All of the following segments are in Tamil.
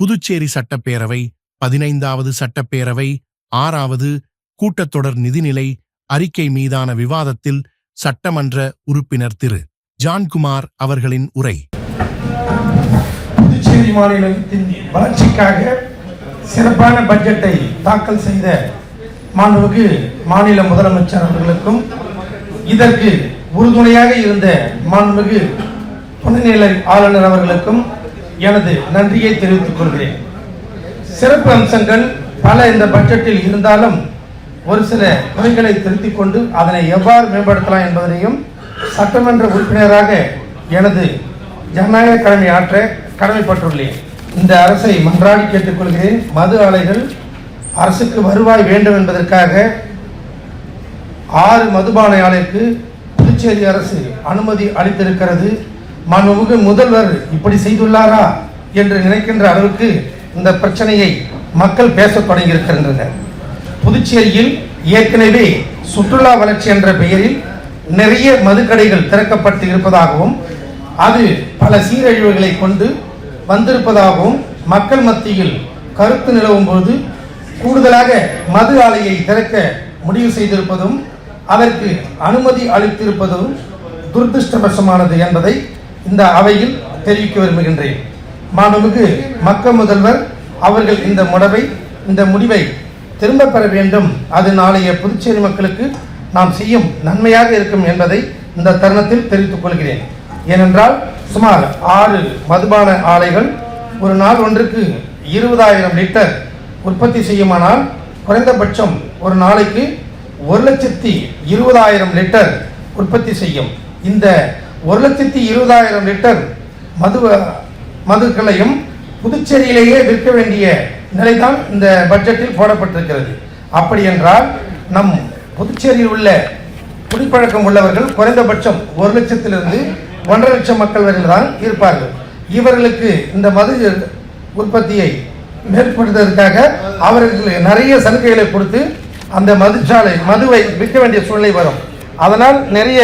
புதுச்சேரி சட்டப்பேரவை பதினைந்தாவது சட்டப்பேரவை ஆறாவது கூட்டத்தொடர் நிதிநிலை அறிக்கை மீதான விவாதத்தில் சட்டமன்ற உறுப்பினர் திரு. ஜான்குமார் அவர்களின் உரை. புதுச்சேரி மாநிலத்தின் வளர்ச்சிக்காக சிறப்பான பட்ஜெட்டை தாக்கல் செய்த மாண்புமிகு மாநில முதலமைச்சர் அவர்களுக்கும் இதற்கு உறுதுணையாக இருந்த மாண்புமிகு துணைநிலை ஆளுநர் அவர்களுக்கும் எனது நன்றியை தெரிவித்துக் கொள்கிறேன். சிறப்பு அம்சங்கள் பல இந்த பட்ஜெட்டில் இருந்தாலும் ஒரு சில குறைகளை திருத்திக் கொண்டு அதனை எவ்வாறு மேம்படுத்தலாம் என்பதனையும் சட்டமன்ற உறுப்பினராக எனது ஜனநாயக கடமை ஆற்ற கடமைப்பட்டுள்ளேன். இந்த அரசை மன்றாடி கேட்டுக்கொள்கிறேன். மது ஆலைகள் அரசுக்கு வருவாய் வேண்டும் என்பதற்காக ஆறு மதுபானை ஆலைக்கு புதுச்சேரி அரசு அனுமதி அளித்திருக்கிறது. மாண்புமிகு முதல்வர் இப்படி செய்துள்ளாரா என்று நினைக்கின்ற அளவுக்கு இந்த பிரச்சனையை மக்கள் பேசத் தொடங்கியிருக்கின்றனர். புதுச்சேரியில் ஏற்கனவே சுற்றுலா வளர்ச்சி என்ற பெயரில் நிறைய மதுக்கடைகள் திறக்கப்பட்டு இருப்பதாகவும் அது பல சீரழிவுகளை கொண்டு வந்திருப்பதாகவும் மக்கள் மத்தியில் கருத்து நிலவும் போது கூடுதலாக மது ஆலையை திறக்க முடிவு செய்திருப்பதும் அதற்கு அனுமதி அளித்திருப்பதும் துரதிருஷ்டவசமானது என்பதை இந்த அவையில் தெரிவிக்க விரும்புகின்றேன். மாண்புமிகு மக்கள் முதல்வர் அவர்கள் இந்த முடவை இந்த முடிவை திரும்ப பெற வேண்டும். அது நாளைய புதுச்சேரி மக்களுக்கு நாம் செய்யும் நன்மையாக இருக்கும் என்பதை இந்த தருணத்தில் தெரிவித்துக் கொள்கிறேன். ஏனென்றால் சுமார் ஆறு மதுபான ஆலைகள் ஒரு நாள் ஒன்றுக்கு இருபதாயிரம் லிட்டர் உற்பத்தி செய்யுமானால் குறைந்தபட்சம் ஒரு நாளைக்கு ஒரு லட்சத்தி இருபதாயிரம் லிட்டர் உற்பத்தி செய்யும். இந்த ஒரு லட்சத்தி இருபதாயிரம் லிட்டர் மது மதுக்களையும் புதுச்சேரியிலேயே விற்க வேண்டிய நிலைதான் இந்த பட்ஜெட்டில் போடப்பட்டிருக்கிறது. அப்படி என்றால் நம் புதுச்சேரியில் உள்ள குடிப்பழக்கம் உள்ளவர்கள் குறைந்தபட்சம் ஒரு லட்சத்திலிருந்து ஒன்றரை லட்சம் மக்கள் வரையில் தான் இருப்பார்கள். இவர்களுக்கு இந்த மது உற்பத்தியை மேற்படுத்துவதற்காக அவர்களுக்கு நிறைய சலுகைகளை கொடுத்து அந்த மதுச்சாலை மதுவை விற்க வேண்டிய சூழ்நிலை வரும். அதனால் நிறைய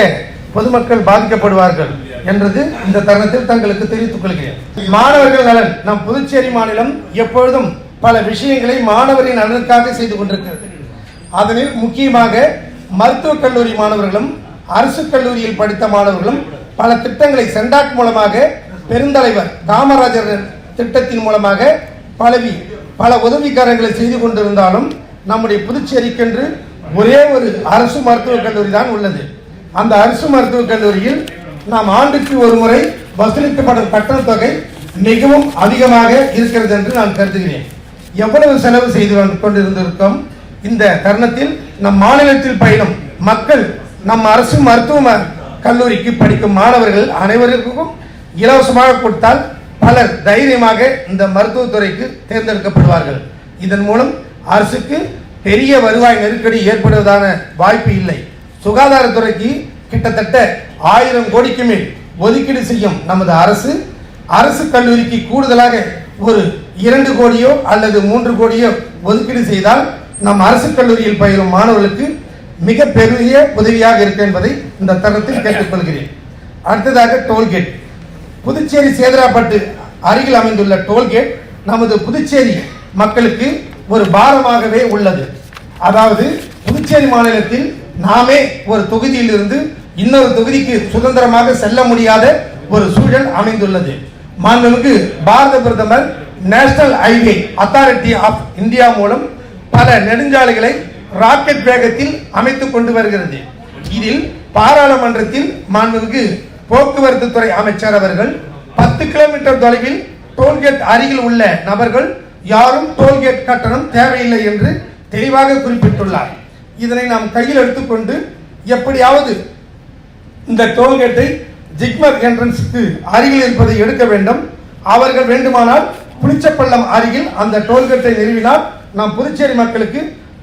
பொதுமக்கள் பாதிக்கப்படுவார்கள் என்றது இந்த தருணத்தில் தங்களுக்கு தெரிவித்துக் கொள்கிறேன். மாணவர்கள் நலன். நம் புதுச்சேரி மாநிலம் எப்பொழுதும் பல விஷயங்களை மாணவரின் நலனுக்காக செய்து கொண்டிருக்கிறது. அதனில் முக்கியமாக மருத்துவக் கல்லூரி மாணவர்களும் அரசு கல்லூரியில் படித்த மாணவர்களும் பல திட்டங்களை சென்டாக் மூலமாக பெருந்தலைவர் காமராஜர் திட்டத்தின் மூலமாக பலவி பல உதவிக்காரங்களை செய்து கொண்டிருந்தாலும் நம்முடைய புதுச்சேரிக்கென்று ஒரே ஒரு அரசு மருத்துவக் கல்லூரி தான் உள்ளது. அந்த அரசு மருத்துவக் கல்லூரியில் நாம் ஆண்டுக்கு ஒரு முறை வசூலிக்கப்படும் கட்டணத் தொகை மிகவும் அதிகமாக இருக்கிறது என்று நான் கருதுகிறேன். எவ்வளவு செலவு செய்து கொண்டிருந்திருக்கோம்? இந்த தருணத்தில் நம் மாநிலத்தில் பயிலும் மக்கள் நம் அரசு மருத்துவ ம- கல்லூரிக்கு படிக்கும் மாணவர்கள் அனைவருக்கும் இலவசமாக கொடுத்தால் பலர் தைரியமாக இந்த மருத்துவத்துறைக்கு தேர்ந்தெடுக்கப்படுவார்கள். இதன் மூலம் அரசுக்கு பெரிய வருவாய் நெருக்கடி ஏற்படுவதான வாய்ப்பு இல்லை. சுகாதாரத்துறைக்கு கிட்டத்தட்ட ஆயிரம் கோடிக்கு மேல் ஒதுக்கீடு செய்யும் நமது அரசு அரசு கல்லூரிக்கு கூடுதலாக ஒரு இரண்டு கோடியோ அல்லது மூன்று கோடியோ ஒதுக்கீடு செய்தால் நம் அரசு கல்லூரியில் பயிலும் மாணவர்களுக்கு மிக பெரிய உதவியாக இருக்கு என்பதை இந்த தருணத்தில் கேட்டுக்கொள்கிறேன். அடுத்ததாக டோல்கேட். புதுச்சேரி சேதராப்பட்டு அருகில் அமைந்துள்ள டோல்கேட் நமது புதுச்சேரி மக்களுக்கு ஒரு பாரமாகவே உள்ளது. அதாவது புதுச்சேரி மாநிலத்தில் நாமே ஒரு தொகுதியிலிருந்து இன்னொரு தொகுதிக்கு சுதந்திரமாக செல்ல முடியாத ஒரு சூழல் அமைந்துள்ளது. மாண்புமிகு பாரத பிரதமர் national highway authority of India மூலம் பல நெடுஞ்சாலைகளை ராக்கெட் வேகத்தில் அமைத்துக் கொண்டு வருகிறது. இதில் பாராளுமன்றத்தில் மாண்புமிகு போக்குவரத்து துறை அமைச்சர் அவர்கள் பத்து கிலோமீட்டர் தொலைவில் டோல்கேட் அருகில் உள்ள நபர்கள் யாரும் டோல்கேட் கட்டணம் தேவையில்லை என்று தெளிவாக குறிப்பிட்டுள்ளார். இதனை நாம் கையில் எடுத்துக்கொண்டு எப்படியாவது இந்த டோல்கேட்டை ஜிக்மர் என்ட்ரன்ஸுக்கு அருகில் இருப்பதை எடுக்க வேண்டும். அவர்கள் வேண்டுமானால் புளிச்சப்பள்ளம் அருகில் அந்த டோல்கேட்டை நிறுவினால் நாம் புதுச்சேரி மக்களுக்கு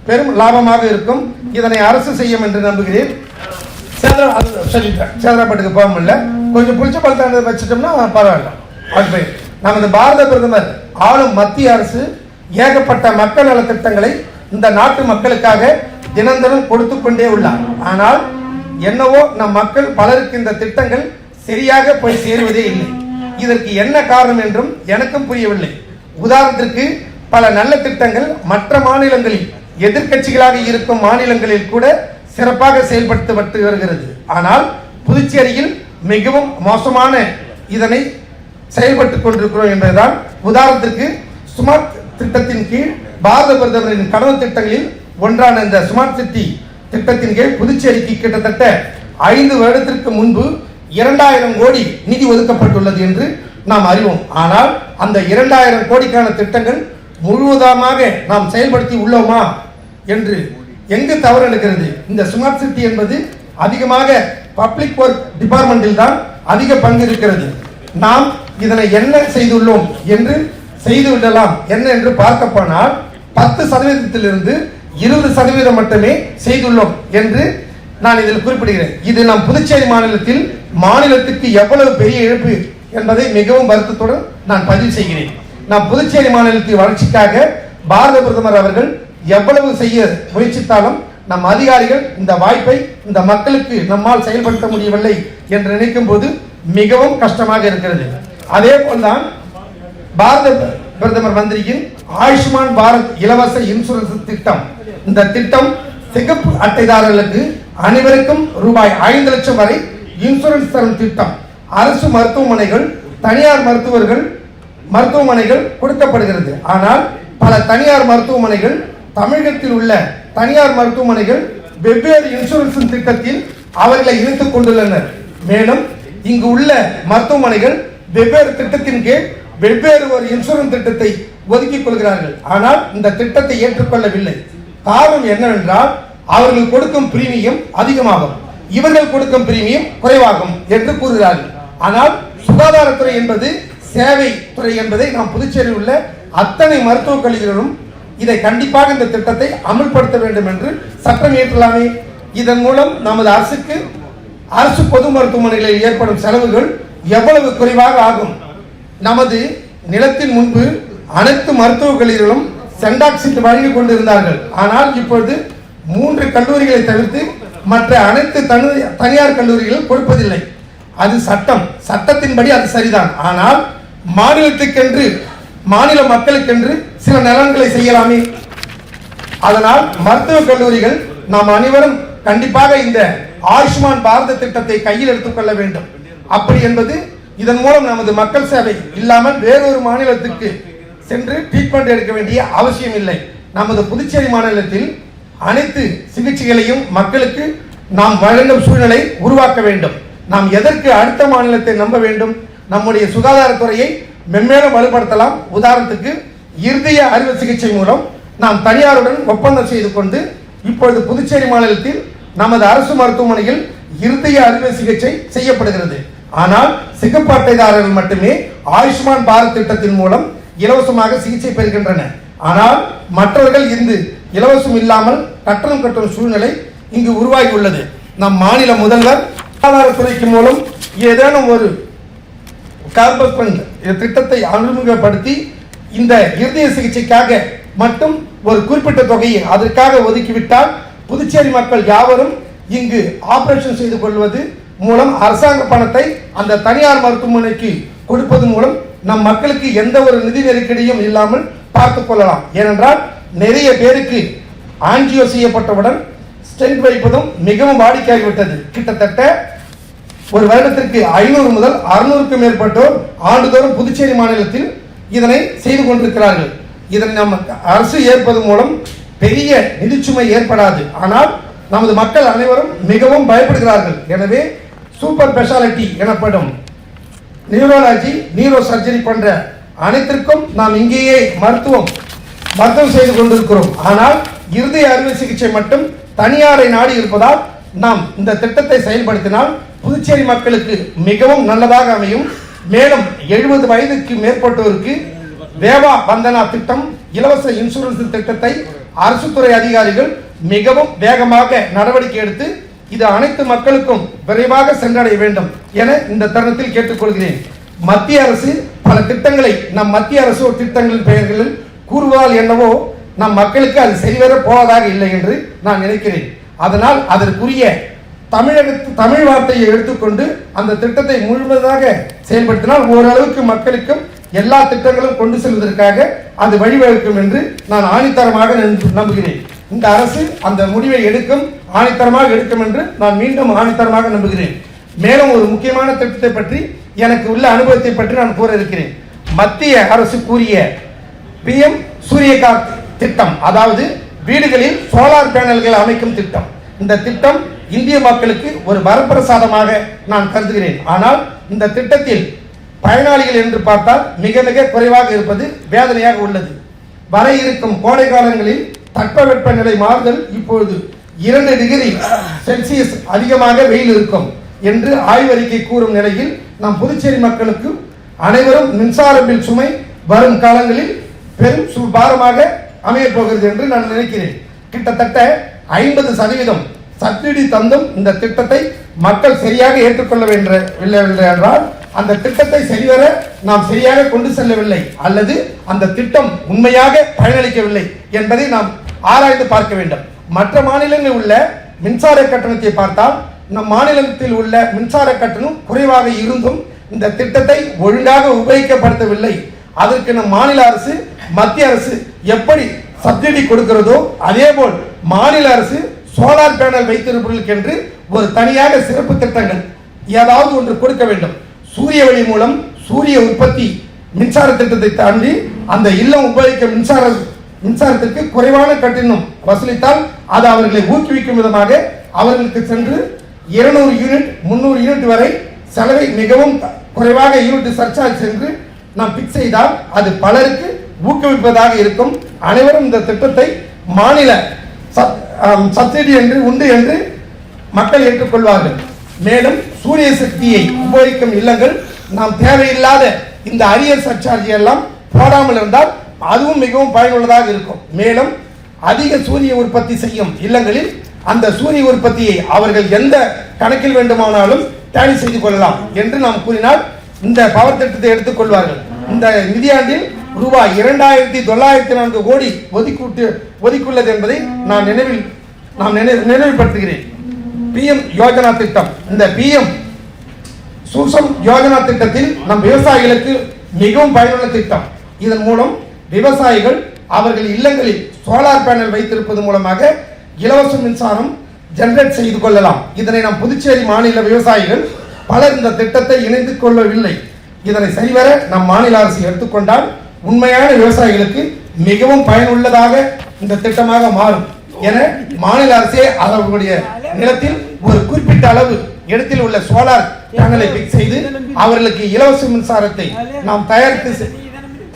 பெரும் லாபமாக இருக்கும். இதனை அரசு செய்யும் என்று நம்புகிறேன். சேதராப்பட்டுக்கு போக முடியல. கொஞ்சம் புளிச்சப்பள்ளத்தை வச்சுட்டோம்னா பரவாயில்ல. அது போய் நமது பாரத பிரதமர் ஆளும் மத்திய அரசு ஏகப்பட்ட மக்கள் நலத்திட்டங்களை இந்த நாட்டு மக்களுக்காக தினம் தினம் கொடுத்து கொண்டே உள்ளார். ஆனால் என்னவோ நம் மக்கள் பலருக்கு இந்த திட்டங்கள் சரியாக போய் சேருவதே இல்லை. இதற்கு என்ன காரணம் என்றும் எனக்கும் புரியவில்லை. உதாரணத்திற்கு பல நல்ல திட்டங்கள் மற்ற மாநிலங்களில் எதிர்க்கட்சிகளாக இருக்கும் மாநிலங்களில் கூட சிறப்பாக செயல்படுத்தப்பட்டு வருகிறது. ஆனால் புதுச்சேரியில் மிகவும் மோசமான இதனை செயல்பட்டுக் கொண்டிருக்கிறோம் என்பதுதான். உதாரணத்திற்கு சுமார்த் திட்டத்தின் கீழ் பாரத பிரதமரின் கனவு திட்டங்களில் ஒன்றான இந்த ஸ்மார்ட் சிட்டி திட்டத்தின் கீழ் புதுச்சேரிக்கு கிட்டத்தட்ட ஐந்து வருடத்திற்கு முன்பு இரண்டாயிரம் கோடி நிதி ஒதுக்கப்பட்டுள்ளது என்று நாம் அறிவோம். ஆனால் அந்த இரண்டாயிரம் கோடிக்கான திட்டங்கள் முழுவதமாக நாம் செயல்படுத்தி உள்ளோமா என்று எங்கு தவறு நடக்கிறது? இந்த ஸ்மார்ட் சிட்டி என்பது அதிகமாக பப்ளிக் ஒர்க் டிபார்ட்மெண்டில் தான் அதிக பங்கு இருக்கிறது. நாம் இதனை என்ன செய்துள்ளோம் என்று செய்து விடலாம். என்ன என்று பார்க்க போனால் பத்து சதவீதத்திலிருந்து இருபது சதவீதம் மட்டுமே செய்துள்ளோம் என்று நான் இதில் குறிப்பிடுகிறேன். இது நம் புதுச்சேரி மாநிலத்தில் மாநிலத்துக்கு எவ்வளவு பெரிய இழப்பு என்பதை மிகவும் வருத்தத்துடன் நான் பதிவு செய்கிறேன். நாம் புதுச்சேரி மாநிலத்தின் வளர்ச்சிக்காக பாரத பிரதமர் அவர்கள் எவ்வளவு செய்ய முயற்சித்தாலும் நம் அதிகாரிகள் இந்த வாய்ப்பை இந்த மக்களுக்கு நம்மால் செயல்படுத்த முடியவில்லை என்று நினைக்கும் போது மிகவும் கஷ்டமாக இருக்கிறது. அதே போல்தான் பாரத பிரதமர் மந்திரியின் ஆயுஷ்மான் பாரத் இலவச இன்சூரன்ஸ் திட்டம். இந்த திட்டம் சிகப்பு அட்டைதாரர்களுக்கு அனைவருக்கும் ரூபாய் ஐந்து லட்சம் வரை இன்சூரன்ஸ் தரும் திட்டம். அரசு மருத்துவமனைகள் தனியார் மருத்துவர்கள் மருத்துவமனைகள் கொடுக்கப்படுகிறது. ஆனால் பல தனியார் மருத்துவமனைகள் தமிழகத்தில் உள்ள தனியார் மருத்துவமனைகள் வெவ்வேறு இன்சூரன்ஸ் திட்டத்தில் அவர்களை இணைத்துக் கொண்டுள்ளனர். மேலும் இங்கு உள்ள மருத்துவமனைகள் வெவ்வேறு திட்டத்தின் கீழ் வெவ்வேறு ஒரு இன்சூரன்ஸ் திட்டத்தை ஒதுக்கிக் கொள்கிறார்கள். ஆனால் இந்த திட்டத்தை ஏற்றுக்கொள்ளவில்லை. காரணம் என்னவென்றால் அவர்கள் கொடுக்கும் பிரீமியம் அதிகமாகும். இவர்கள் கொடுக்கும் பிரீமியம் குறைவாகும் என்று கூறுகிறார்கள். ஆனால் சுகாதாரத்துறை என்பது சேவை துறை என்பதை நாம் புதுச்சேரியில் உள்ள அத்தனை மருத்துவக் கல்லூரிகளும் இதை கண்டிப்பாக இந்த திட்டத்தை அமல்படுத்த வேண்டும் என்று சட்டம் இயற்றலாமே. இதன் மூலம் நமது அரசுக்கு அரசு பொது மருத்துவமனைகளில் ஏற்படும் செலவுகள் எவ்வளவு குறைவாக ஆகும். நமது நிலத்தின் முன்பு அனைத்து மருத்துவக் கல்லூரிகளும் சென்டாக்சிட் வழங்கி கொண்டிருந்தார்கள். ஆனால் இப்பொழுது மூன்று கல்லூரிகளை தவிர்த்து மற்ற அனைத்து தனி- தனியார் கல்லூரிகளும் கொடுப்பதில்லை. அது சட்டம். சட்டத்தின்படி அது சரிதான். ஆனால் மாநிலத்துக்கென்று மாநில மக்களுக்கென்று சில நலன்களை செய்யலாமே. அதனால் மருத்துவக் கல்லூரிகள் நாம் அனைவரும் கண்டிப்பாக இந்த ஆயுஷ்மான் பாரத திட்டத்தை கையில் எடுத்துக்கொள்ள வேண்டும். அப்படி என்பது இதன் மூலம் நமது மக்கள் சேவை இல்லாமல் வேறொரு மாநிலத்துக்கு சென்று ட்ரீட்மெண்ட் எடுக்க வேண்டிய அவசியம் இல்லை. நமது புதுச்சேரி மாநிலத்தில் அனைத்து சிகிச்சைகளையும் மக்களுக்கு நாம் வழங்கும் சூழ்நிலை உருவாக்க வேண்டும். நாம் எதற்கு அடுத்த மாநிலத்தை நம்ப வேண்டும்? நம்முடைய சுகாதாரத்துறையை மென்மேலும் வலுப்படுத்தலாம். உதாரணத்துக்கு இருதய அறுவை சிகிச்சை மூலம் நாம் தனியாருடன் ஒப்பந்தம் செய்து கொண்டு இப்பொழுது புதுச்சேரி மாநிலத்தில் நமது அரசு மருத்துவமனையில் இருதய அறுவை சிகிச்சை செய்யப்படுகிறது. ஆனால் சிகப்பு அட்டைதாரர்கள் மட்டுமே ஆயுஷ்மான் பாரத் திட்டத்தின் மூலம் இலவசமாக சிகிச்சை பெறுகின்றன. ஆனால் மற்றவர்கள் இருந்து இலவசம் இல்லாமல் கட்டணம் கட்டும் சூழ்நிலை இங்கு உருவாகி உள்ளது. நம் மாநில முதல்வர் சுகாதாரத்துறைக்கு மூலம் ஏதேனும் ஒரு கார்பஸ் பண்ட் திட்டத்தை அறிமுகப்படுத்தி இந்த இருதய சிகிச்சைக்காக மட்டும் ஒரு குறிப்பிட்ட தொகையை அதற்காக ஒதுக்கிவிட்டால் புதுச்சேரி மக்கள் யாவரும் இங்கு ஆபரேஷன் செய்து கொள்வது மூலம் அரசாங்க பணத்தை அந்த தனியார் மருத்துவமனைக்கு கொடுப்பது மூலம் நம் மக்களுக்கு எந்த ஒரு நிதி நெருக்கடியும் இல்லாமல் பார்த்து கொள்ளலாம். ஏனென்றால் நிறைய பேருக்கு ஆன்ஜியோ செய்யப்பட்டவுடன் ஸ்டென்ட் வைப்பதும் மிகவும் வாடிக்கையாகிவிட்டது. கிட்டத்தட்ட ஒரு வருடத்திற்கு ஐநூறு முதல் அறுநூறுக்கும் மேற்பட்டோர் ஆண்டுதோறும் புதுச்சேரி மாநிலத்தில் இதனை செய்து கொண்டிருக்கிறார்கள். இதனை நம்ம அரசு ஏற்பது மூலம் பெரிய நிதிச்சுமை ஏற்படாது. ஆனால் நமது மக்கள் அனைவரும் மிகவும் பயப்படுகிறார்கள். எனவே சூப்பர் ஸ்பெஷாலிட்டி எனப்படும் நியூரோலஜி நியூரோ சர்ஜரி போன்ற அனைத்திற்கும் நாம் இங்கேயே மருத்துவம் மருத்துவம் செய்து கொண்டிருக்கிறோம். ஆனால் இருதய அறுவை சிகிச்சை மட்டும் தனியாரை நாடி இருப்பதால் நாம் இந்த திட்டத்தை செயல்படுத்தினால் புதுச்சேரி மக்களுக்கு மிகவும் நல்லதாக அமையும். மேலும் எழுபது வயதுக்கு மேற்பட்டோருக்கு வேவா வந்தனா திட்டம் இலவச இன்சூரன்ஸ் திட்டத்தை அரசு துறை அதிகாரிகள் மிகவும் வேகமாக நடவடிக்கை எடுத்து இது அனைத்து மக்களுக்கும் விரைவாக சென்றடைய வேண்டும் என இந்த தருணத்தில் கேட்டுக்கொள்கிறேன். மத்திய அரசு பல திட்டங்களை நம் மத்திய அரசு ஒரு திட்டங்களின் பெயர்களில் கூறுவதால் என்னவோ நம் மக்களுக்கு அது சரிவர போவதாக இல்லை என்று நான் நினைக்கிறேன். அதனால் அதற்குரிய தமிழகத்து தமிழ் வார்த்தையை எடுத்துக்கொண்டு அந்த திட்டத்தை முழுவதாக செயல்படுத்தினால் ஓரளவுக்கு மக்களுக்கும் எல்லா திட்டங்களும் கொண்டு செல்வதற்காக அது வழிவகுக்கும் என்று நான் ஆணித்தரமாக நம்புகிறேன். இந்த அரசு அந்த முடிவை எடுக்கும் ஆணித்தரமாக எடுக்கும் என்று நான் மீண்டும் ஆணித்தரமாக நம்புகிறேன். மேலும் ஒரு முக்கியமான திட்டத்தை பற்றி எனக்கு உள்ள அனுபவத்தை பற்றி நான் கூற இருக்கிறேன். மத்திய அரசு கூறிய பிஎம் சூரியகாந்த் திட்டம் அதாவது வீடுகளில் சோலார் பேனல்கள் அமைக்கும் திட்டம். இந்த திட்டம் இந்திய மக்களுக்கு ஒரு வரப்பிரசாதமாக நான் கருதுகிறேன். ஆனால் இந்த திட்டத்தில் பயனாளிகள் என்று பார்த்தால் மிக மிக குறைவாக இருப்பது வேதனையாக உள்ளது. வர இருக்கும் கோடை காலங்களில் தட்பவெப்பநிலை மாறுதல் இப்பொழுது இரண்டு டிகிரி செல்சியஸ் அதிகமாக வெயில் இருக்கும் என்று ஆய்வறிக்கை கூறும் நிலையில் நம் புதுச்சேரி மக்களுக்கு அனைவரும் மின்சார பில் சுமை வரும் காலங்களில் பெரும் பாரமாக அமையப் போகிறது என்று நான் நினைக்கிறேன். கிட்டத்தட்ட ஐம்பது சதவீதம் சப்சிடி தந்தும் இந்த திட்டத்தை மக்கள் சரியாக ஏற்றுக்கொள்ள வேண்டிய என்றால் அந்த திட்டத்தை சரிவர நாம் சரியாக கொண்டு செல்லவில்லை அல்லது அந்த திட்டம் உண்மையாக பயனளிக்கவில்லை என்பதை நாம் ஆராய்ந்து பார்க்க வேண்டும். மற்ற மாநிலங்களில் உள்ள மின்சார கட்டணத்தை பார்த்தால் நம் மாநிலத்தில் உள்ள மின்சார கட்டணம் குறைவாக இருந்தும் இந்த திட்டத்தை ஒழுங்காக உபயோகிக்கப்படுத்தவில்லை அதற்கு நம் மாநில அரசு மத்திய அரசு எப்படி சப்சிடி கொடுக்கிறதோ அதேபோல் மாநில அரசு சோலார் பேனல் வைத்திருப்பவர்களுக்கு என்று ஒரு தனியாக சிறப்பு திட்டங்கள் ஏதாவது ஒன்று கொடுக்க வேண்டும். சூரிய ஒளி மூலம் சூரிய உற்பத்தி மின்சார திட்டத்தை தாண்டி அந்த இல்லம் உபயோகிக்க மின்சார மின்சாரத்திற்கு குறைவான கட்டணம் வசூலித்தால் அது அவர்களை ஊக்குவிக்கும் விதமாக அவர்களுக்கு சென்று இருநூறு யூனிட் முந்நூறு யூனிட் வரை செலவை மிகவும் குறைவாக யூனிட் சர்ச்சார்ஜ் சென்று நாம் பிக்ஸ் செய்தால் அது பலருக்கு ஊக்குவிப்பதாக இருக்கும். அனைவரும் இந்த திட்டத்தை மாநில சப்சிடி என்று உண்டு என்று மக்கள் ஏற்றுக்கொள்வார்கள். மேலும் சூரிய சக்தியை உபயோகிக்கும் இல்லங்கள் நாம் தேவையில்லாத இந்த அரியர் சர்ச்சார்ஜ் எல்லாம் போடாமல் இருந்தால் அதுவும் மிகவும் பயனுள்ளதாக இருக்கும். மேலும் அதிக சூரிய உற்பத்தி செய்யும் இல்லங்களில் அந்த சூரிய உற்பத்தியை அவர்கள் எந்த கணக்கில் வேண்டுமானாலும் டேலி செய்து கொள்ளலாம் என்று நாம் கூறினால் இந்த பவர் திட்டத்தை எடுத்துக்கொள்வார்கள் இந்த நிதியாண்டில் ரூபாய் இரண்டாயிரத்தி தொள்ளாயிரத்தி நான்கு கோடி ஒதுக்கிட்டு ஒதுக்கியுள்ளது என்பதை நான் நினைவில் நான் நினைவு நினைவுபடுத்துகிறேன். பிஎம் யோஜனா திட்டம். இந்த பிஎம் சூசம் யோஜனா திட்டத்தில் நம் விவசாயிகளுக்கு மிகவும் பயனுள்ள திட்டம். இதன் மூலம் விவசாயிகள் அவர்கள் இல்லங்களில் சோலார் பேனல் வைத்திருப்பது மூலமாக இலவச மின்சாரம் ஜெனரேட் செய்து கொள்ளலாம். இதனை நம் புதுச்சேரி மாநில விவசாயிகள் பலர் இந்த திட்டத்தை இணைந்து கொள்ளவில்லை. இதனை சரிவர நம் மாநில அரசு எடுத்துக்கொண்டால் உண்மையான விவசாயிகளுக்கு மிகவும் பயனுள்ளதாக இந்த திட்டமாக மாறும். என மாநில அரசே அவர்களுடைய நிலத்தில் ஒரு குறிப்பிட்ட அளவு இடத்தில் உள்ள சோலார் பேனலை பிக்ஸ் செய்து அவர்களுக்கு இலவச மின்சாரத்தை நாம் தயாரித்து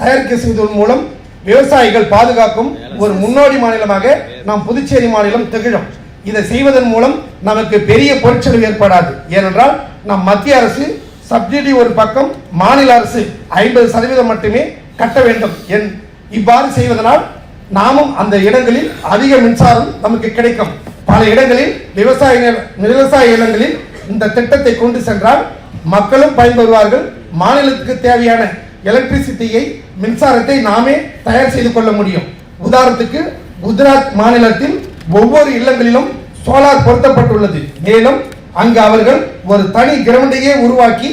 தயாரிக்க செய்வதன் மூலம் விவசாயிகள் பாதுகாக்கும் ஒரு முன்னோடி மாநிலமாக நாம் புதுச்சேரி மாநிலம் திகழும். இதை செய்வதன் மூலம் நமக்கு பெரிய பொருட்செலவு ஏற்படாது. ஏனென்றால் நம் மத்திய அரசு சப்சிடி ஒரு பக்கம் மாநில அரசு ஐம்பது சதவீதம் மட்டுமே கட்ட வேண்டும் என் இவ்வாறு செய்வதனால் நாமும் அந்த இடங்களில் அதிக மின்சாரம் நமக்கு கிடைக்கும். பல இடங்களில் விவசாய நில- விவசாய இடங்களில் இந்த திட்டத்தை கொண்டு சென்றால் மக்களும் பயன்பெறுவார்கள். மாநிலத்துக்கு தேவையான எலக்ட்ரிசிட்டியை மின்சாரத்தை நாமே தயார் செய்து கொள்ள முடியும். உதாரணத்துக்கு குஜராத் மாநிலத்தில் ஒவ்வொரு இல்லங்களிலும் சோலார் பொருத்தப்பட்டுள்ளது. மேலும் அங்கு அவர்கள் ஒரு தனி கிரவுண்டையே உருவாக்கி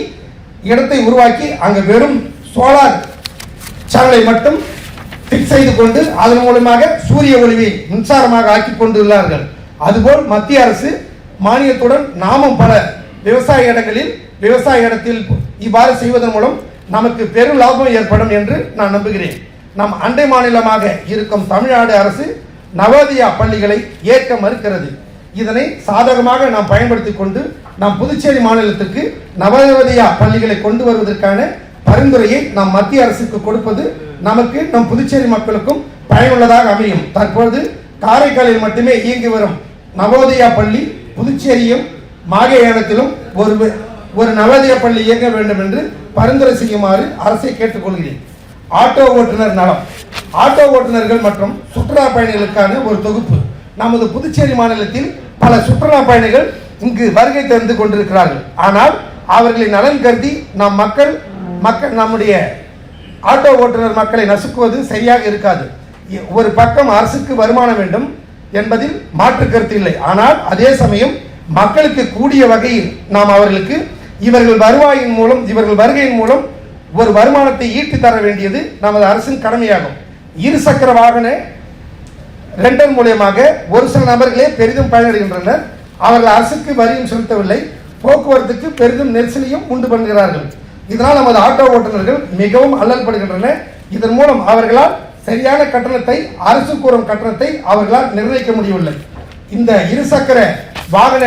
இடத்தை உருவாக்கி அங்கு வெறும் சோலார் சேனலை மட்டும் ஃபிக்ஸ் செய்து கொண்டு அதன் மூலமாக சூரிய ஒளியை மின்சாரமாக ஆக்கி கொண்டுள்ளார்கள். அதுபோல் மத்திய அரசு மானியத்துடன் நாமும் பல விவசாய இடங்களில் விவசாய இடத்தில் இவ்வாறு செய்வதன் மூலம் நமக்கு பெரும் லாபம் ஏற்படும் என்று நான் நம்புகிறேன். நம் அண்டை மாநிலமாக இருக்கும் தமிழ்நாடு அரசு நவோதயா பள்ளிகளை ஏற்க மறுக்கிறது. இதனை சாதகமாக நாம் பயன்படுத்திக் கொண்டு நாம் புதுச்சேரி மாநிலத்திற்கு நவோதயா பள்ளிகளை கொண்டு வருவதற்கான பரிந்துரையை நாம் மத்திய அரசுக்கு கொடுப்பது நமக்கு நம் புதுச்சேரி மக்களுக்கும் பயனுள்ளதாக அமையும். தற்பொழுது காரைக்காலில் மட்டுமே இயங்கி வரும் நவோதயா பள்ளி புதுச்சேரியும் மாகேயானத்திலும் ஒரு ஒரு நவோதய பள்ளி இயங்க வேண்டும் என்று பரிந்துரை செய்யுமாறு அரசை கேட்டுக்கொள்கிறேன். ஆட்டோ ஓட்டுநர் நலம். ஆட்டோ ஓட்டுநர்கள் மற்றும் சுற்றுலா பயணிகளுக்கான ஒரு தொகுப்பு. நமது புதுச்சேரி மாநிலத்தில் பல சுற்றுலா பயணிகள் இங்கு வருகை தந்து கொண்டிருக்கிறார்கள். ஆனால் அவர்களின் நலன் கருதி நம் மக்கள் மக்கள் நம்முடைய ஆட்டோ ஓட்டுநர் மக்களை நசுக்குவது சரியாக இருக்காது. இ- ஒரு பக்கம் அரசுக்கு வருமானம் வேண்டும் என்பதில் மாற்று கருத்து இல்லை. ஆனால் அதே சமயம் மக்களுக்கு கூடிய வகையில் நாம் அவர்களுக்கு இவர்கள் வருவாயின் மூலம் இவர்கள் வருகையின் மூலம் ஒரு வருமானத்தை ஈட்டி தர வேண்டியது நமது அரசின் கடமையாகும். இருசக்கர வாகன ரெண்டன் மூலியமாக ஒரு சில நபர்களே பெரிதும் பயனடைகின்றனர். அவர்கள் அரசுக்கு வரியும் செலுத்தவில்லை. போக்குவரத்துக்கு பெரிதும் நெரிசலையும் உண்டு பண்ணுகிறார்கள். இதனால் நமது ஆட்டோ ஓட்டுநர்கள் மிகவும் அல்லல்படுகின்றனர் இதன் மூலம் அவர்களால் சரியான கட்டணத்தை அரசு கூறும் கட்டணத்தை அவர்களால் நிர்ணயிக்க முடியவில்லை. இந்த இருசக்கர வாகன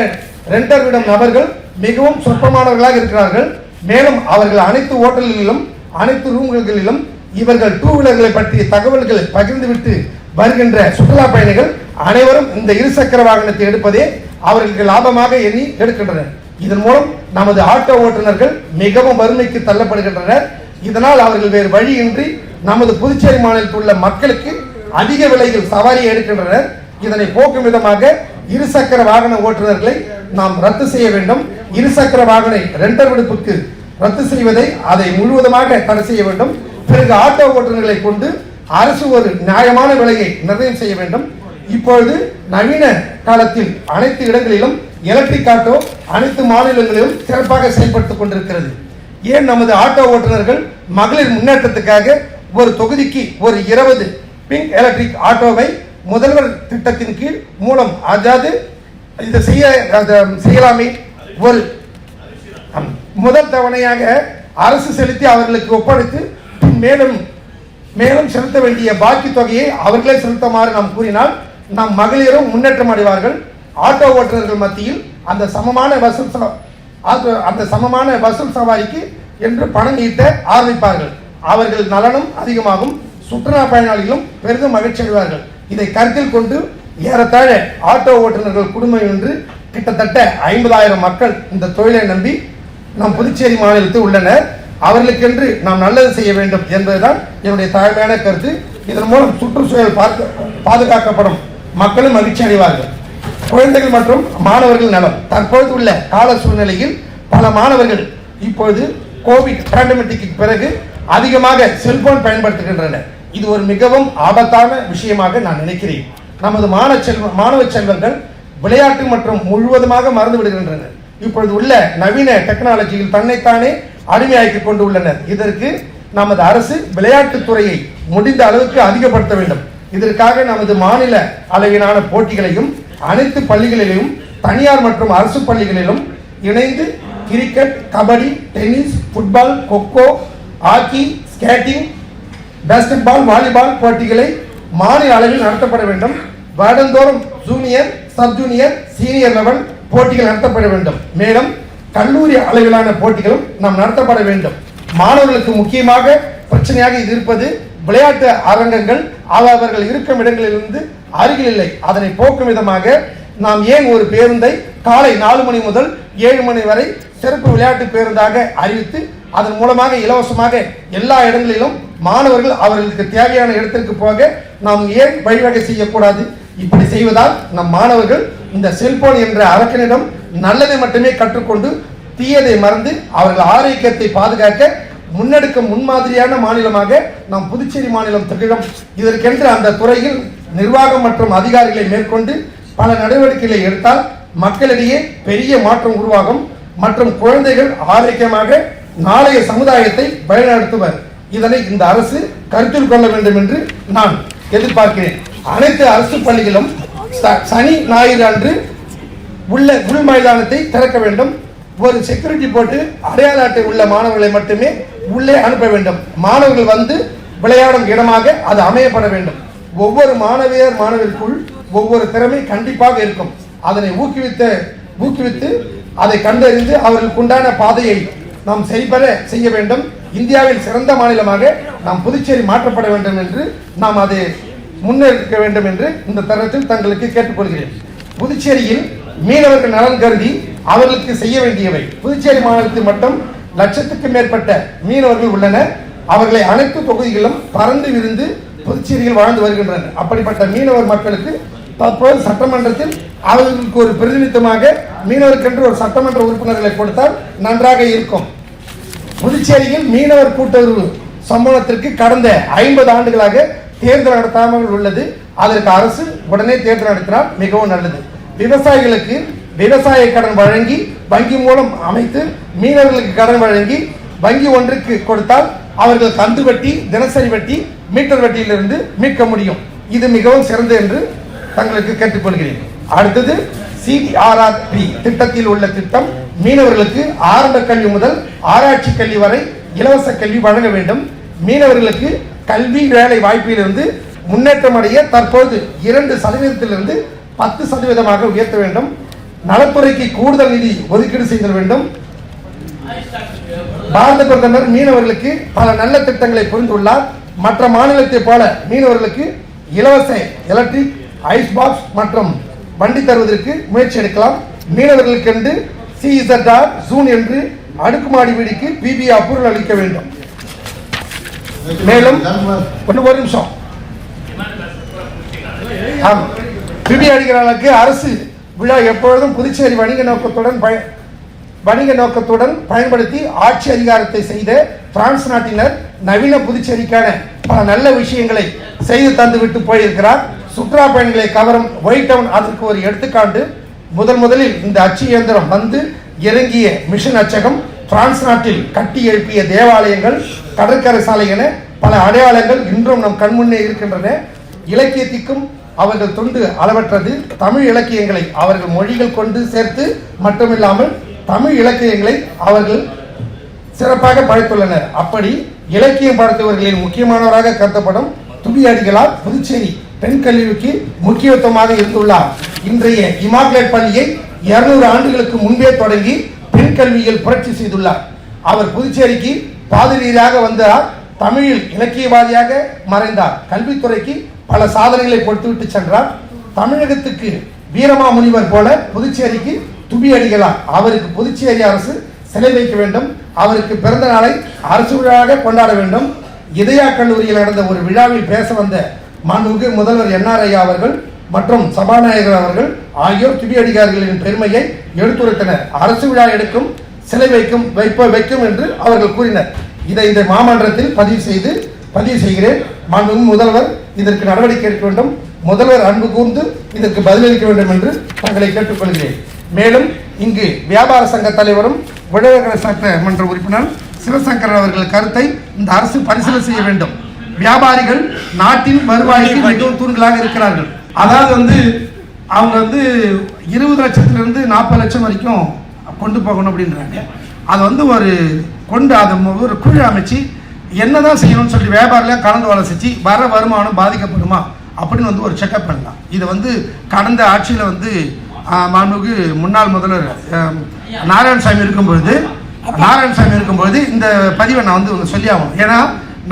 ரெண்டர் விடும் நபர்கள் மிகவும் சொற்பமானவர்களாக இருக்கிறார்கள். மேலும் அவர்கள் அனைத்து ஓட்டல்களிலும் அனைத்து ரூம்களிலும் இவர்கள் டூ வீலர்களை பற்றிய தகவல்களை பகிர்ந்துவிட்டு வருகின்ற சுற்றுலா பயணிகள் அனைவரும் இந்த இருசக்கர வாகனத்தை எடுப்பதே அவர்களுக்கு லாபமாக எண்ணி எடுக்கின்றனர். இதன் மூலம் நமது ஆட்டோ ஓட்டுநர்கள் மிகவும் வறுமைக்கு தள்ளப்படுகின்றனர். இதனால் அவர்கள் வேறு வழியின்றி நமது புதுச்சேரி மாநிலத்தில் உள்ள மக்களுக்கு அதிக விலையில் சவாரியை எடுக்கின்றனர். இதனை போக்கும் விதமாக இருசக்கர வாகன ஓட்டுநர்களை நாம் ரத்து செய்ய வேண்டும். இருசக்கர வாகனை ரெண்டர் விடுப்புக்கு ரத்து செய்வதை அதை முழுவதுமாக தடை செய்ய வேண்டும். பிறகு ஆட்டோ ஓட்டுநர்களை கொண்டு அரசு ஒரு நியாயமான விலையை நிர்ணயம் செய்ய வேண்டும். இப்பொழுது நவீன காலத்தில் அனைத்து இடங்களிலும் எலக்ட்ரிக் ஆட்டோ அனைத்து மாநிலங்களிலும் சிறப்பாக செயல்பட்டுக் கொண்டிருக்கிறது. ஏன் நமது ஆட்டோ ஓட்டுநர்கள் மகளிர் முன்னேற்றத்துக்காக ஒரு தொகுதிக்கு ஒரு இருபது பிங்க் எலக்ட்ரிக் ஆட்டோவை முதல்வர் திட்டத்தின் கீழ் மூலம் அதாவது இதை செய்ய செய்யலாமே? ஒரு முதல் தவணையாக அரசு செலுத்தி அவர்களுக்கு ஒப்படைத்து மேலும் மேலும் செலுத்த வேண்டிய பாக்கி தொகையை அவர்களே செலுத்துமாறு நாம் கூறினால் நம் மகளிரும் முன்னேற்றம் அடைவார்கள். ஆட்டோ ஓட்டுநர்கள் மத்தியில் அந்த சமமான வசூல் அந்த சமமான வசூல் சவாரிக்கு என்று பணம் ஈட்ட ஆரம்பிப்பார்கள். அவர்கள் நலனும் அதிகமாகும். சுற்றுலா பயனாளிகளும் பெரிதும் மகிழ்ச்சி அடைவார்கள் இதை கருத்தில் கொண்டு ஏறத்தாழ ஆட்டோ ஓட்டுநர்கள் குடும்பம் என்று கிட்டத்தட்ட ஐம்பதாயிரம் மக்கள் இந்த தொழிலை நம்பி நம் புதுச்சேரி மாநிலத்தில் உள்ளனர். அவர்களுக்கென்று நாம் நல்லது செய்ய வேண்டும் என்பதுதான் என்னுடைய தாழ்மையான கருத்து. இதன் மூலம் சுற்றுச்சூழல் பார்க்க பாதுகாக்கப்படும் மக்களும் மகிழ்ச்சி அடைவார்கள். குழந்தைகள் மற்றும் மாணவர்கள் நலம். தற்பொழுது உள்ள கால சூழ்நிலையில் பல மாணவர்கள் இப்பொழுது கோவிட் பேண்டமிக்கு பிறகு அதிகமாக செல்போன் பயன்படுத்துகின்றனர். இது ஒரு மிகவும் ஆபத்தான விஷயமாக நான் நினைக்கிறேன். நமது மாணவ செல்வ மாணவ செல்வங்கள் விளையாட்டு மற்றும் முழுவதுமாக மறந்து விடுகின்றனர். இப்பொழுது உள்ள நவீன டெக்னாலஜியில் தன்னைத்தானே அடிமையாக்கி கொண்டு உள்ளனர். இதற்கு நமது அரசு விளையாட்டுத் துறையை முடிந்த அளவுக்கு அதிகப்படுத்த வேண்டும். இதற்காக நமது மாநில அளவிலான போட்டிகளையும் அனைத்து பள்ளிகளிலும் தனியார் மற்றும் அரசு பள்ளிகளிலும் இணைந்து cricket kabaddi tennis football kho kho hockey skating basketball volleyball போட்டிகளை மாநில அளவில் நடத்தப்பட வேண்டும். வருடந்தோறும் junior sub junior senior level போட்டிகள் நடத்தப்பட வேண்டும். மேலும் கல்லூரி அளவிலான போட்டிகளும் நாம் நடத்தப்பட வேண்டும். மாணவர்களுக்கு முக்கியமாக பிரச்சனையாக இது இருப்பது விளையாட்டு அரங்கங்கள் அவர்கள் இருக்கும் இடங்களிலிருந்து அருகில் இல்லை. அதனை போக்கும் விதமாக நாம் ஏன் ஒரு பேருந்தை காலை நாலு மணி முதல் ஏழு மணி வரை சிறப்பு விளையாட்டு பேருந்தாக அறிவித்து அதன் மூலமாக இலவசமாக எல்லா இடங்களிலும் மாணவர்கள் அவர்களுக்கு தேவையான இடத்திற்கு போக நாம் ஏன் வழிவகை செய்யக்கூடாது? இப்படி செய்வதால் நம் மாணவர்கள் இந்த செல்போன் என்ற அரக்கனிடம் நல்லதை மட்டுமே கற்றுக்கொண்டு தீயதை மறந்து அவர்கள் ஆரோக்கியத்தை பாதுகாக்க முன்னெடுக்கும் முன்மாதிரியான மாநிலமாக நாம் புதுச்சேரி மாநிலம் திகழும். இதற்கென்று அந்த துறையில் நிர்வாகம் மற்றும் அதிகாரிகளை மேற்கொண்டு பல நடவடிக்கைகளை எடுத்தால் மக்களிடையே பெரிய மாற்றம் உருவாகும் மற்றும் குழந்தைகள் ஆரோக்கியமாக நாளைய சமுதாயத்தை வழிநடத்துவர். இதனை இந்த அரசு கருத்தில் கொள்ள வேண்டும் என்று நான் எதிர்பார்க்கிறேன். அனைத்து அரசு பள்ளிகளும் ச- சனி ஞாயிறு அன்று உள்ள உள் மைதானத்தை திறக்க வேண்டும். ஒரு செக்யூரிட்டி போட்டு அடையாள அட்டை உள்ள மாணவர்களை மட்டுமே உள்ளே அனுப்ப வேண்டும். மாணவர்கள் வந்து விளையாடும் இடமாக அது அமையப்பட வேண்டும். ஒவ்வொரு மாணவியர் மாணவருக்குள் ஒவ்வொரு திறமை கண்டிப்பாக இருக்கும். அதனை ஊக்குவித்த ஊக்குவித்து அதை கண்டறிந்து அவர்களுக்கு உண்டான பாதையை நாம் செய்பெற செய்ய வேண்டும். இந்தியாவில் சிறந்த மாநிலமாக நாம் புதுச்சேரி மாற்றப்பட வேண்டும் என்று நாம் அதை முன்னெடுக்க வேண்டும் என்று இந்த தருணத்தில் தங்களுக்கு கேட்டுக்கொள்கிறேன். புதுச்சேரியில் மீனவர்கள் நலன் கருதி அவர்களுக்கு செய்ய வேண்டியவை. புதுச்சேரி மாநிலத்தில் மட்டும் லட்சத்துக்கும் மேற்பட்ட மீனவர்கள் உள்ளனர். அவர்களை அனைத்து தொகுதிகளிலும் பறந்து விருந்து புதுச்சேரியில் வாழ்ந்து வருகின்றனர். அப்படிப்பட்ட மீனவர் மக்களுக்கு தற்போது சட்டமன்றத்தில் அவர்களுக்கு ஒரு பிரதிநிதித்துவமாக மீனவருக்கென்று ஒரு சட்டமன்ற உறுப்பினர்களை கொடுத்தால் நன்றாக இருக்கும். புதுச்சேரியில் மீனவர் கூட்டுறவு சம்பவத்திற்கு கடந்த ஐம்பது ஆண்டுகளாக தேர்தல் நடத்தாமல் உள்ளது. அதற்கு அரசு உடனே தேர்தல் நடத்தினால் மிகவும் நல்லது. விவசாயிகளுக்கு விவசாய கடன் வழங்கி வங்கி மூலம் அமைத்து மீனவர்களுக்கு கடன் வழங்கி வங்கி ஒன்றுக்கு கொடுத்தால் அவர்கள் கந்து வட்டி தினசரி வட்டி மீட்டர் வட்டியிலிருந்து மீட்க முடியும். இது மிகவும் சிறந்தது என்று தங்களுக்கு கேட்டுக்கொள்கிறேன். அடுத்தது சிடிஆர்ஆர்பி திட்டத்தில் உள்ள திட்டம் மீனவர்களுக்கு ஆரம்ப கல்வி முதல் ஆராய்ச்சி கல்வி வரை இலவச கல்வி வழங்க வேண்டும். மீனவர்களுக்கு கல்வி வேலை வாய்ப்பிலிருந்து முன்னேற்றம் அடைய தற்போது இரண்டு சதவீதத்திலிருந்து பத்து சதவீதமாக உயர்த்த வேண்டும். நலத்துறைக்கு கூடுதல் நிதி ஒதுக்கீடு செய்தல் வேண்டும். பாரத பிரதமர் மீனவர்களுக்கு பல நல்ல திட்டங்களை புரிந்துள்ளார். மற்ற மாநிலத்தைப் போல மீனவர்களுக்கு இலவச எலக்ட்ரிக் ஐஸ் பாக்ஸ் மற்றும் வண்டி தருவதற்கு முயற்சி எடுக்கலாம். மீனவர்களுக்கென்று சிஇசட்ஆர் ஜூன் என்று அடுக்குமாடி வீடுக்கு பிபி அப்ரூவல் அளிக்க வேண்டும். மேலும் ஒன்று ஒரு நிமிஷம். ஆமாம் பிபி அடிக்கிறாளுக்கு அரசு விழா எப்பொழுதும் புதுச்சேரி வணிக நோக்கத்துடன் பய வணிக நோக்கத்துடன் பயன்படுத்தி ஆட்சி அதிகாரத்தை செய்த பிரான்ஸ் நாட்டினர் நவீன புதுச்சேரிக்கான பல நல்ல விஷயங்களை செய்து தந்துவிட்டு போயிருக்கிறார். சுற்றுலா பயணிகளை கவரும் ஒயிட் டவுன் அதற்கு ஒரு எடுத்துக்காட்டு. முதன் முதலில் இந்த அச்சு இயந்திரம் வந்து இறங்கிய மிஷன் அச்சகம் பிரான்ஸ் நாட்டில் கட்டி எழுப்பிய தேவாலயங்கள் கடற்கரை சாலை என பல அடையாளங்கள் இன்றும் நம் கண்முன்னே இருக்கின்றன. இலக்கியத்திற்கும் அவர்கள் தொண்டு அளவற்றது. தமிழ் இலக்கியங்களை அவர்கள் மொழிகள் கொண்டு சேர்த்து மட்டுமில்லாமல் தமிழ் இலக்கியங்களை அவர்கள் சிறப்பாக படைத்துள்ளனர். அப்படி இலக்கியம் படைத்தவர்களின் முக்கியமானவராக கருதப்படும் துபி புதுச்சேரி பெண் கல்விக்கு முக்கியத்துவமாக இருந்துள்ளார். இன்றைய இமாக்லேட் பள்ளியை இருநூறு ஆண்டுகளுக்கு முன்பே தொடங்கி பெண் கல்வியில் புரட்சி செய்துள்ளார். அவர் புதுச்சேரிக்கு பாதிரியாக வந்தார். தமிழில் இலக்கியவாதியாக மறைந்தார். கல்வித்துறைக்கு பல சாதனைகளை கொடுத்துவிட்டு சென்றார். தமிழகத்துக்கு வீரமாமுனிவர் போல புதுச்சேரிக்கு துபி அடிகளார். அவருக்கு புதுச்சேரி அரசு சிலை வைக்க வேண்டும். அவருக்கு பிறந்த நாளை அரசு விழாவாக கொண்டாட வேண்டும். இதயா கல்லூரியில் நடந்த ஒரு விழாவில் பேச வந்த மாண்புமிகு முதல்வர் என்ஆர் ஐயா அவர்கள் மற்றும் சபாநாயகர் அவர்கள் ஆகியோர் துபி அடிகாரிகளின் பெருமையை எடுத்துரைத்தனர். அரசு விழா எடுக்கும் சிலை வைக்கும் வைப்ப வைக்கும் என்று அவர்கள் கூறினர். இதை இந்த மாமன்றத்தில் பதிவு செய்து பதிவு செய்கிறேன். மாண்புமிகு முதல்வர் இதற்கு நடவடிக்கை எடுக்க வேண்டும். முதல்வர் அன்பு கூர்ந்து இதற்கு பதிலளிக்க வேண்டும் என்று தங்களை கேட்டுக்கொள்கிறேன். மேலும் இங்கு வியாபார சங்க தலைவரும் உழவர்கள சட்டமன்ற உறுப்பினர் சிவசங்கர் அவர்கள் கருத்தை இந்த அரசு பரிசீலனை செய்ய வேண்டும். வியாபாரிகள் நாட்டின் வருவாய்க்கு மிகவும் தூண்களாக இருக்கிறார்கள். அதாவது வந்து அவங்க வந்து இருபது லட்சத்திலிருந்து நாற்பது லட்சம் வரைக்கும் கொண்டு போகணும் அப்படின்றாங்க. அது வந்து ஒரு கொண்டு அதை ஒரு குழு அமைச்சு என்ன தான் செய்யணும்னு சொல்லி வியாபாரிலாம் கலந்து ஆலோசிச்சு வர வருமானம் பாதிக்கப்படுமா அப்படின்னு வந்து ஒரு செக்கப் பண்ணலாம். இது வந்து கடந்த ஆட்சியில் வந்து மாண்புக்கு முன்னாள் முதல்வர் நாராயணசாமி இருக்கும்பொழுது நாராயணசாமி இருக்கும்பொழுது இந்த பதிவை நான் வந்து சொல்லி ஆகணும். ஏன்னா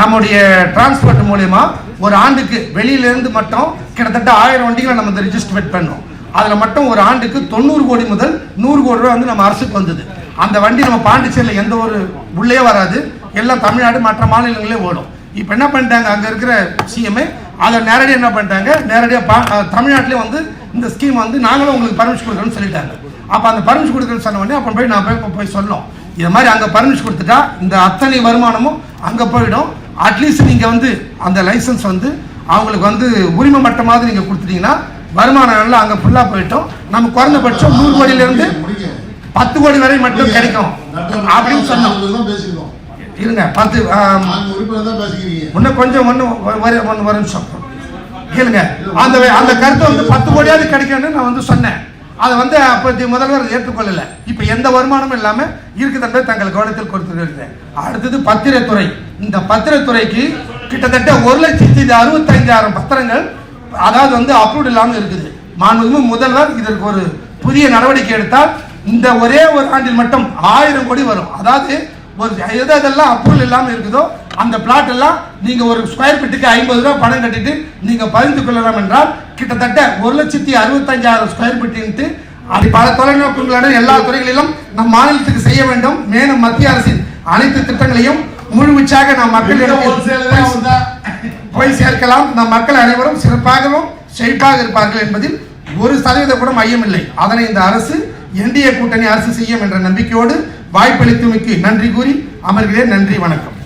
நம்முடைய டிரான்ஸ்போர்ட் மூலயமா ஒரு ஆண்டுக்கு வெளியிலேருந்து மட்டும் கிட்டத்தட்ட ஆயிரம் வண்டிகளை நம்ம வந்து ரிஜிஸ்ட்ரேட் பண்ணோம். அதில் மட்டும் ஒரு ஆண்டுக்கு தொண்ணூறு கோடி முதல் நூறு கோடி ரூபா வந்து நம்ம அரசுக்கு வந்தது. அந்த வண்டி நம்ம பாண்டிச்சேரியில் எந்த ஒரு உள்ளே வராது. எல்லாம் தமிழ்நாடு மற்ற மாநிலங்களே ஓடும். இப்போ என்ன பண்ணிட்டாங்க? அங்கே இருக்கிற சிஎம்ஏ அதை நேரடியாக என்ன பண்ணிட்டாங்க? நேரடியாக பா தமிழ்நாட்டிலே வந்து இந்த ஸ்கீம் வந்து நாங்களும் உங்களுக்கு பர்மிஷன் கொடுக்குறோம்னு சொல்லிட்டாங்க. அப்போ அந்த பர்மிஷன் கொடுக்குறேன்னு சொன்ன உடனே அப்போ போய் நான் போய் போய் சொன்னோம் இது மாதிரி அங்கே பர்மிஷன் கொடுத்துட்டா இந்த அத்தனை வருமானமும் அங்கே போயிடும். அட்லீஸ்ட் நீங்கள் வந்து அந்த லைசன்ஸ் வந்து அவங்களுக்கு வந்து உரிமை மட்டமாவது நீங்கள் கொடுத்துட்டீங்கன்னா வருமானம் எல்லாம் அங்கே ஃபுல்லாக போயிட்டோம். நம்ம குறைந்தபட்சம் நூறு கோடியிலேருந்து பத்து கோடி வரை மட்டும் கிடைக்கும். அப்படின்னு சொன்னோம். இருங்க பத்து இன்னும் கொஞ்சம் ஒன்று ஒன்று ஒரு நிமிஷம். கேளுங்க. அந்த அந்த கருத்தை வந்து பத்து கோடியாவது கிடைக்கும்னு நான் வந்து சொன்னேன். அதை வந்து அப்போதைய முதல்வர் ஏற்றுக்கொள்ளல. இப்போ எந்த வருமானமும் இல்லாமல் இருக்குது என்பதை தங்கள் கவனத்தில் கொடுத்துருக்கிறேன் அடுத்தது பத்திரத்துறை. இந்த பத்திரத்துறைக்கு கிட்டத்தட்ட ஒரு லட்சத்தி அறுபத்தைந்தாயிரம் பத்திரங்கள் அதாவது வந்து அப்ரூவ்ட் இல்லாமல் இருக்குது. மாண்புமிகு முதல்வர் இதற்கு ஒரு புதிய நடவடிக்கை எடுத்தால் இந்த ஒரே ஒரு ஆண்டில் மட்டும் ஆயிரம் கோடி வரும். அதாவது ஒரு எது எதெல்லாம் அப்ரூவல் இல்லாமல் இருக்குதோ அந்த பிளாட் எல்லாம் நீங்க ஒரு ஸ்கொயர் ஃபீட்டுக்கு ஐம்பது ரூபாய் பணம் கட்டிட்டு நீங்க பகிர்ந்து கொள்ளலாம் என்றால் கிட்டத்தட்ட ஒரு லட்சத்தி அறுபத்தஞ்சாயிரம் ஸ்கொயர் ஃபீட்டு அது பல தொலைநோக்கங்களுடன் எல்லா துறைகளிலும் நம் மாநிலத்துக்கு செய்ய வேண்டும். மேலும் மத்திய அரசின் அனைத்து திட்டங்களையும் முழுவீச்சாக நம் மக்களிடம் போய் சேர்க்கலாம். நம் மக்கள் அனைவரும் சிறப்பாகவும் செழிப்பாக இருப்பார்கள் என்பதில் ஒரு சதவீதம் கூட மையமில்லை அதனை இந்த அரசு என்டிஏ கூட்டணி அரசு செய்யும் என்ற நம்பிக்கையோடு வாய்ப்பளித்தமைக்கு நன்றி கூறி அமர்கிறேன். நன்றி வணக்கம்.